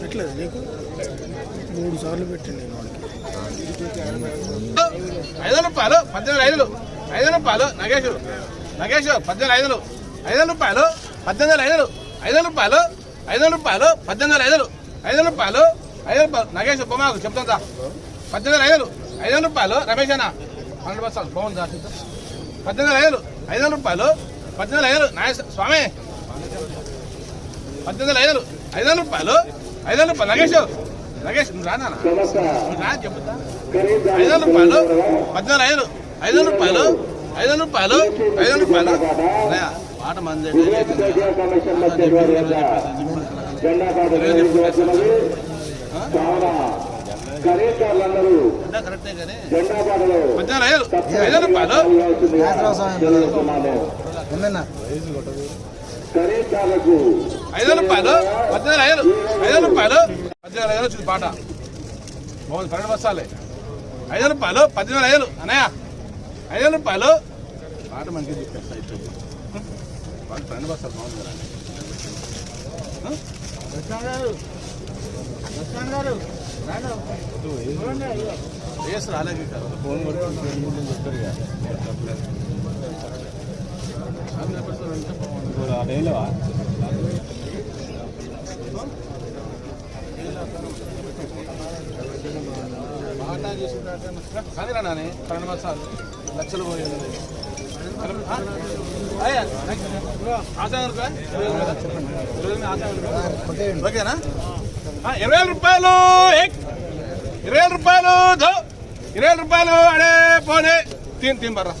పెట్టలేదు నీకు? మూడు సార్లు పెట్టండి నేను వాడికి. ఐదు రూపాయలు పద్దెనిమిది ఐదులు. ఐదు రూపాయలు నగేష్ నగేష్ పద్దెనిమిది ఐదులు. ఐదు రూపాయలు పద్దెనిమిది ఐదులు. ఐదు రూపాయలు ఐదు రూపాయలు పద్దెనిమిది ఐదులు. ఐదు రూపాయలు ఐదు రూపాయలు. నగేష్ బొమ్మకు చెప్తా పద్దెనిమిది ఐదులు. ఐదు రూపాయలు రమేష్ అన్న. పన్నెండు బస్సాలు బాగుందా పద్దెనిమిది ఐదులు. ఐదు రూపాయలు పద్దెనిమిది ఐదులు. నాయ స్వామి. పద్దెనిమిది ఐదులు ఐదు రూపాయలు? ఐదు రూపాయలు. నగేష్ నగేష్ నువ్వు రానా? నువ్వు రా చెప్తా. ఐదు రూపాయలు? పద్నాలుగు ఐదు ఐదు రూపాయలు? ఐదు రూపాయలు? ఐదు రూపాయలు? అన్నయ్య, పాట మంది కరెక్టే కానీ పద్నాలుగు ఐదు ఐదు రూపాయలు? ఐదు రూపాయలు? పద్నాలుగు ఐదు ఐదు రూపాయలు? పద్నాలుగు ఐదు వచ్చింది పాట. బాగుంది పన్నెండు బస్సాలే ఐదు రూపాయలు? పద్దెనిమిది ఐదులు అన్నయ్య ఐదు రూపాయలు? పాట మంచిగా చెప్పేస్తా పాట పన్నెండు బస్సాలు బాగుంది కదా. రాలేదు. ఫోన్ చెప్తారు ఇక. సామి చెప్పేస్తారు బాగా నాని పన్నెండు లక్షలు పోయింది అయ్యా, ఇరవై ఓకేనా? ఇరవై వేల రూపాయలు ఇరవై వేల రూపాయలు ఇరవై వేల రూపాయలు అడే పోనే. తిని తిని బర్రా.